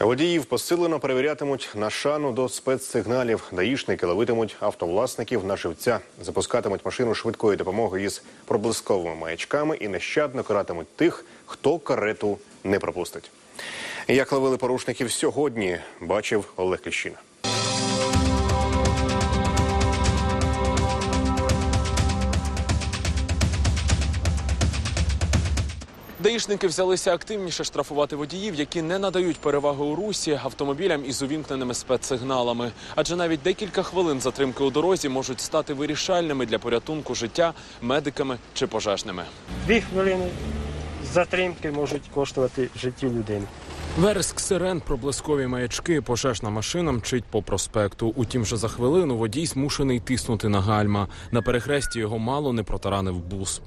Водіїв посилено перевірятимуть на шану до спецсигналів. Даїшники ловитимуть автовласників на живця, запускатимуть машину швидкої допомоги із проблисковими маячками і нещадно каратимуть тих, хто карету не пропустить. Як ловили порушників сьогодні, бачив Олег Кліщина. Даїшники взялися активніше штрафувати водіїв, які не надають переваги у русі автомобілям із увімкненими спецсигналами. Адже навіть декілька хвилин затримки у дорозі можуть стати вирішальними для порятунку життя медиками чи пожежними. Дві хвилини затримки можуть коштувати життю людини. Вереск сирен, проблискові маячки, пожежна машина мчить по проспекту. Утім, вже за хвилину водій змушений тиснути на гальма. На перехресті його мало не протаранив бус.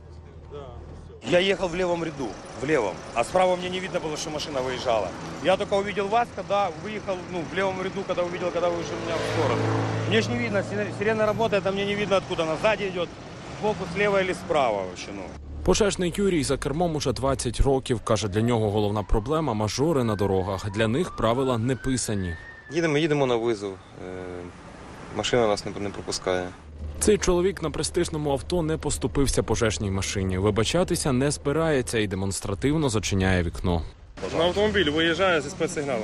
Я ехал в левом ряду, в левом, а справа мне не видно было, что машина выезжала. Я только увидел вас, когда выехал, ну, в левом ряду, когда увидел, когда вы вышли меня в сторону. Мне ж не видно, сире- сирена работает, а мне не видно, откуда она сзади идет, сбоку, слева или справа вообще, ну. Пожежний Юрій за кермом уже 20 років. Каже, для нього головна проблема мажори на дорогах. Для них правила не писані. Їдемо, їдемо на визов. Машина нас не, не пропускає. Цей чоловік на престижному авто не поступився пожежній машині. Вибачатися не збирається і демонстративно зачиняє вікно. На автомобіль виїжджає зі спецсигналом.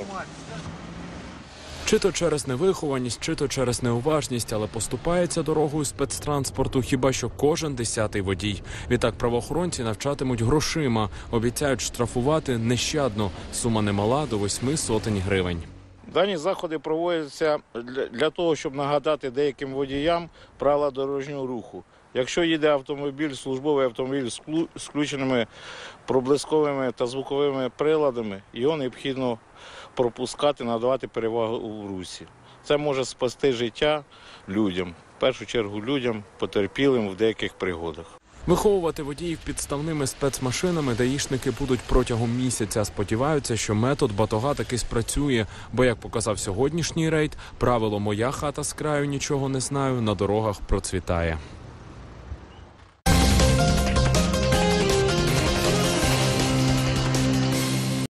Чи то через невихованість, чи то через неуважність, але поступається дорогою спецтранспорту хіба що кожен десятий водій. Відтак правоохоронці навчатимуть грошима, обіцяють штрафувати нещадно. Сума немала до восьми сотень гривень. Дані заходи проводяться для, того, щоб нагадати деяким водіям правила дорожнього руху. Якщо їде автомобіль, службовий автомобіль з включеними проблисковими та звуковими приладами, його необхідно пропускати, надавати перевагу у русі. Це може спасти життя людям, в першу чергу людям, потерпілим в деяких пригодах. Виховувати водіїв підставними спецмашинами даїшники будуть протягом місяця. Сподіваються, що метод батога таки спрацює. Бо, як показав сьогоднішній рейд, правило моя хата з краю нічого не знаю на дорогах процвітає.